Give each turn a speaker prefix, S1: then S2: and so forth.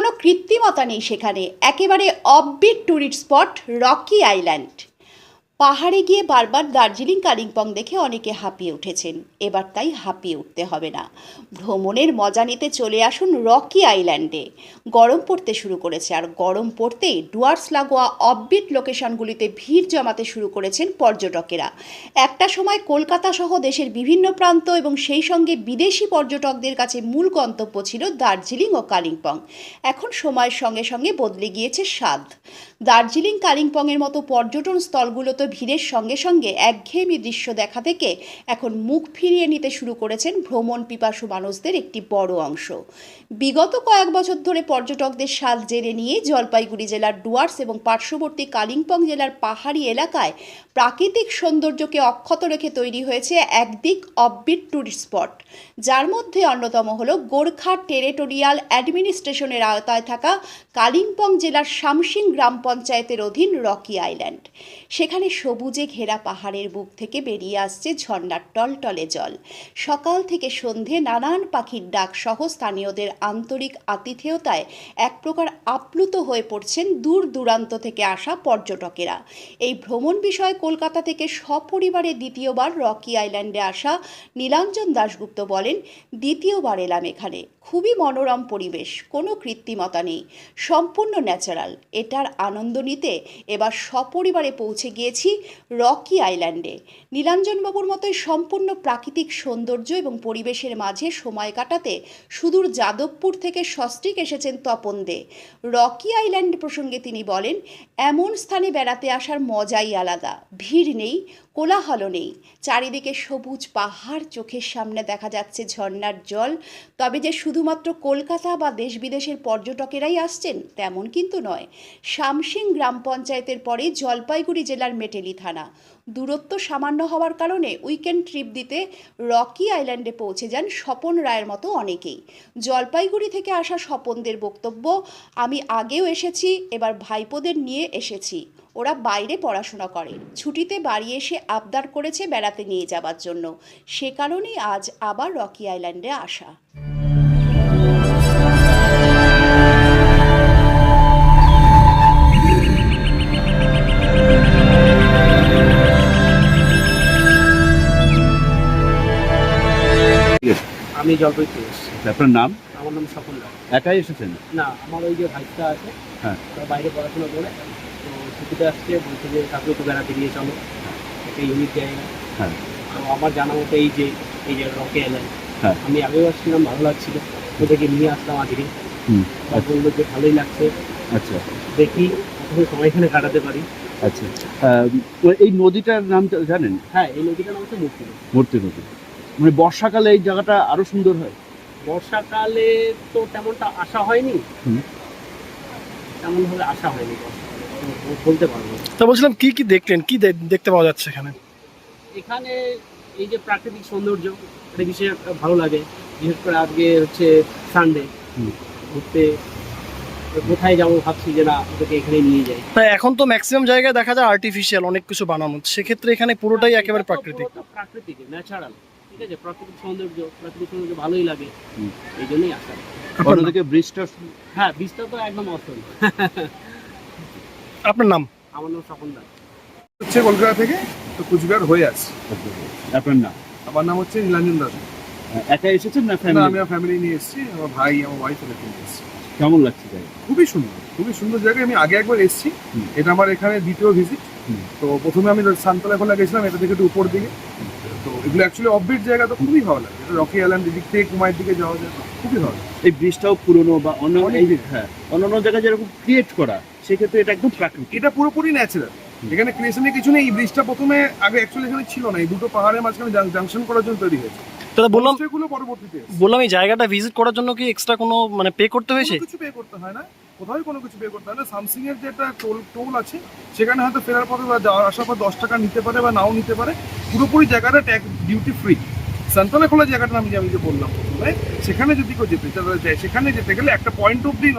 S1: কোনো কৃত্রিমতা নেই সেখানে। একেবারে offbeat tourist spot Rocky Island পাহাড়ে গিয়ে বারবার দার্জিলিং কালিম্পং দেখে অনেকে হাঁপিয়ে উঠেছেন। এবার তাই হাঁপিয়ে উঠতে হবে না। ভ্রমণের মজা নিতে চলে আসুন রকি আইল্যান্ডে। গরম পড়তে শুরু করেছে আর গরম পড়তেই ডুয়ার্স লাগোয়া অববিট লোকেশনগুলিতে ভিড় জমাতে শুরু করেছেন পর্যটকেরা। একটা সময় কলকাতা সহ দেশের বিভিন্ন প্রান্ত এবং সেই সঙ্গে বিদেশি পর্যটকদের কাছে মূল গন্তব্য ছিল দার্জিলিং ও কালিম্পং। এখন সময়ের সঙ্গে সঙ্গে বদলে গিয়েছে স্বাদ। দার্জিলিং কালিম্পংয়ের মতো পর্যটন স্থলগুলোতে ভিড়ের সঙ্গে সঙ্গে একঘেয়েমি দৃশ্য দেখা থেকে এখন মুখ ফিরিয়ে নিতে শুরু করেছেন ভ্রমণ পিপাসু মানুষদের একটি বড় অংশ। বিগত কয়েক বছর ধরে পর্যটকদের স্বাদ জেনে নিয়ে জলপাইগুড়ি জেলার ডুয়ার্স এবং পার্শ্ববর্তী কালিম্পং জেলার পাহাড়ি এলাকায় প্রাকৃতিক সৌন্দর্যকে অক্ষত রেখে তৈরি হয়েছে একদিক অববিট ট্যুরিস্ট স্পট। যার মধ্যে অন্যতম হল গোর্খা টেরিটোরিয়াল অ্যাডমিনিস্ট্রেশনের আওতায় থাকা কালিম্পং জেলার শামসিং গ্রাম পঞ্চায়েতের অধীন রকি আইল্যান্ড। সেখানে সবুজে ঘেরা পাহাড়ের বুক থেকে বেরিয়ে আসছে ঝর্ণার টলটলে জল। সকাল থেকে সন্ধে নানান পাখির ডাক সহ স্থানীয়দের আন্তরিক আতিথেয়তায় এক প্রকার আপ্লুত হয়ে পড়ছেন দূর দূরান্ত থেকে আসা পর্যটকেরা। এই ভ্রমণ বিষয়ে কলকাতা থেকে সপরিবারে দ্বিতীয়বার রকি আইল্যান্ডে আসা নীলাঞ্জন দাশগুপ্ত বলেন, দ্বিতীয়বার এলাম এখানে। খুবই মনোরম পরিবেশ, কোনো কৃত্রিমতা নেই। সম্পূর্ণ ন্যাচারাল। এটার আনন্দ নিতে এবার সপরিবারে পৌঁছে গিয়েছি রকি আইল্যান্ডে। নীলাঞ্জনবাবুর মতোই সম্পূর্ণ প্রাকৃতিক সৌন্দর্য এবং পরিবেশের মাঝে সময় কাটাতে সুদূর যাদবপুর থেকে সস্ত্রিক এসেছেন তপন দে। রকি আইল্যান্ড প্রসঙ্গে তিনি বলেন, এমন স্থানে বেড়াতে আসার মজাই আলাদা। ভিড় নেই কোলাহল নেই। চারিদিকে সবুজ পাহাড়, চোখের সামনে দেখা যাচ্ছে ঝর্ণার জল। তবে যে শুধুমাত্র কলকাতা বা দেশ বিদেশের পর্যটকেরাই আসছেন, তেমন কিন্তু নয়। শামসিং গ্রাম পঞ্চায়েতের পরে জলপাইগুড়ি জেলার মেটেলি থানা। দূরত্ব সামান্য হওয়ার কারণে উইকেন্ড ট্রিপ দিতে রকি আইল্যান্ডে পৌঁছে যান স্বপন রায়ের মতো অনেকেই। জলপাইগুড়ি থেকে আসা স্বপনদের বক্তব্য, আমি আগেও এসেছি, এবার ভাইপোদের নিয়ে এসেছি। ওরা বাইরে পড়াশোনা করে। ছুটিতে বাড়ি এসে আবদার করেছে বেড়াতে নিয়ে যাবার জন্য। সে কারণেই আজ আবার রকি আইল্যান্ডে আসা।
S2: আমি জলপাইগুড়ি এসেছি।
S3: আপনার নাম?
S2: আমার নাম রায়।
S3: একাই এসেছেন?
S2: না আমার ওই যে ভাইটা আছে
S3: হ্যাঁ।
S2: বাইরে পড়াশোনা করে। তো ছুটিতে আসছে বলছে যে কাকু একটু বেড়াতে নিয়ে চলো। একটা ইউনিক জায়গা।
S3: হ্যাঁ।
S2: তো আমার জানা মতো এই যে এই যে রকে এলেন
S3: হ্যাঁ।
S2: আমি আগেও আসছিলাম ভালো লাগছিল। ওদেরকে নিয়ে আসলাম আজকে। বলল যে ভালোই লাগছে।
S3: আচ্ছা।
S2: দেখি কতক্ষণ সময় এখানে কাটাতে পারি।
S3: আচ্ছা। এই নদীটার নামটা জানেন?
S2: হ্যাঁ এই নদীটার নাম হচ্ছে মুক্তি
S3: মূর্তি নদী। মানে বর্ষাকালে এই জায়গাটা আরও সুন্দর হয়।
S2: বর্ষাকালে তো তেমনটা আসা হয়নি।
S3: হুম।
S2: তেমন ভাবে আসা হয়নি বলতে পারব না।
S4: তা বলছিলাম কি কি দেখলেন? কি দে- দেখতে পাওয়া যাচ্ছে এখানে?
S2: এখানে এই যে প্রাকৃতিক সৌন্দর্য এটা বিশেষ একটা ভালো লাগে। বিশেষ করে আজকে হচ্ছে সানডে ঘুরতে। কোথায় যাব ভাবছি যে না ওদেরকে এখানে নিয়ে যাই।
S4: তা এখন তো ম্যাক্সিমাম জায়গায় দেখা যায় আর্টিফিশিয়াল অনেক কিছু বানানো। সেক্ষেত্রে এখানে পুরোটাই একেবারে প্রাকৃতিক।
S2: প্রাকৃতিক ন্যাচারাল ঠিক আছে প্রাকৃতিক সৌন্দর্য প্রাকৃতিক সৌন্দর্য ভালোই লাগে। এই জন্যই আসা।
S3: অন্যদিকে ব্রিজটা
S2: হ্যাঁ বীজটা তো একদম অসল।
S4: আপনার নাম?
S2: আমার নাম স্বপন দাস।
S5: হচ্ছে কলকাতা থেকে তো কুচবিহার হয়ে আসছে
S3: আপনার নাম?
S5: আমার নাম হচ্ছে নীলাঞ্জন দাস।
S3: একা এসেছেন না
S5: না
S3: ফ্যামিলি
S5: আমি আমার ফ্যামিলি নিয়ে এসেছি আমার ভাই আমার ওয়াইফ ওদেরকে নিয়ে এসেছি।
S3: কেমন লাগছে জায়গা?
S5: খুবই সুন্দর খুবই সুন্দর জায়গা আমি আগে একবার এসেছি। এটা আমার এখানে দ্বিতীয় ভিজিট তো প্রথমে আমি সানতলা খোলা গেছিলাম এটা থেকে একটু উপর দিকে। তো এগুলো অ্যাকচুয়ালি অফবিট জায়গা তো খুবই ভালো লাগে। এটা রকি আইল্যান্ড দিক থেকে কুমায়ের দিকে যাওয়া যায় খুবই ভালো
S3: এই ব্রিজটাও পুরনো বা অন্য। হ্যাঁ অন্যান্য জায়গায় যেরকম ক্রিয়েট করা সেক্ষেত্রে এটা একদম প্রাকৃতিক।
S5: এটা পুরোপুরি ন্যাচারাল। এখানে ক্রিয়েশনে কিছু নেই এই ব্রিজটা প্রথমে আগে অ্যাকচুয়ালি এখানে ছিল না এই দুটো পাহাড়ের মাঝখানে জাংশন করার জন্য তৈরি হয়েছে।
S4: দাদা বললাম
S5: পরবর্তীতে
S4: বললাম এই জায়গাটা ভিজিট করার জন্য কি এক্সট্রা কোনো মানে পে করতে হয়েছে?
S5: কিছু পে করতে হয় না কোথাও কোনো কিছু পে করতে হয় না। সামসিং এর যেটা টোল টোল আছে সেখানে হয়তো ফেরার পথে বা যাওয়ার আসার পর দশ টাকা নিতে পারে বা নাও নিতে পারে। পুরোপুরি জায়গাটা ট্যাক্স ডিউটি ফ্রি সান্তানা খোলা জায়গাটা আমি আমি যে বললাম সেখানে যদি কেউ যেতে চাই সেখানে যেতে গেলে একটা পয়েন্ট অব্দি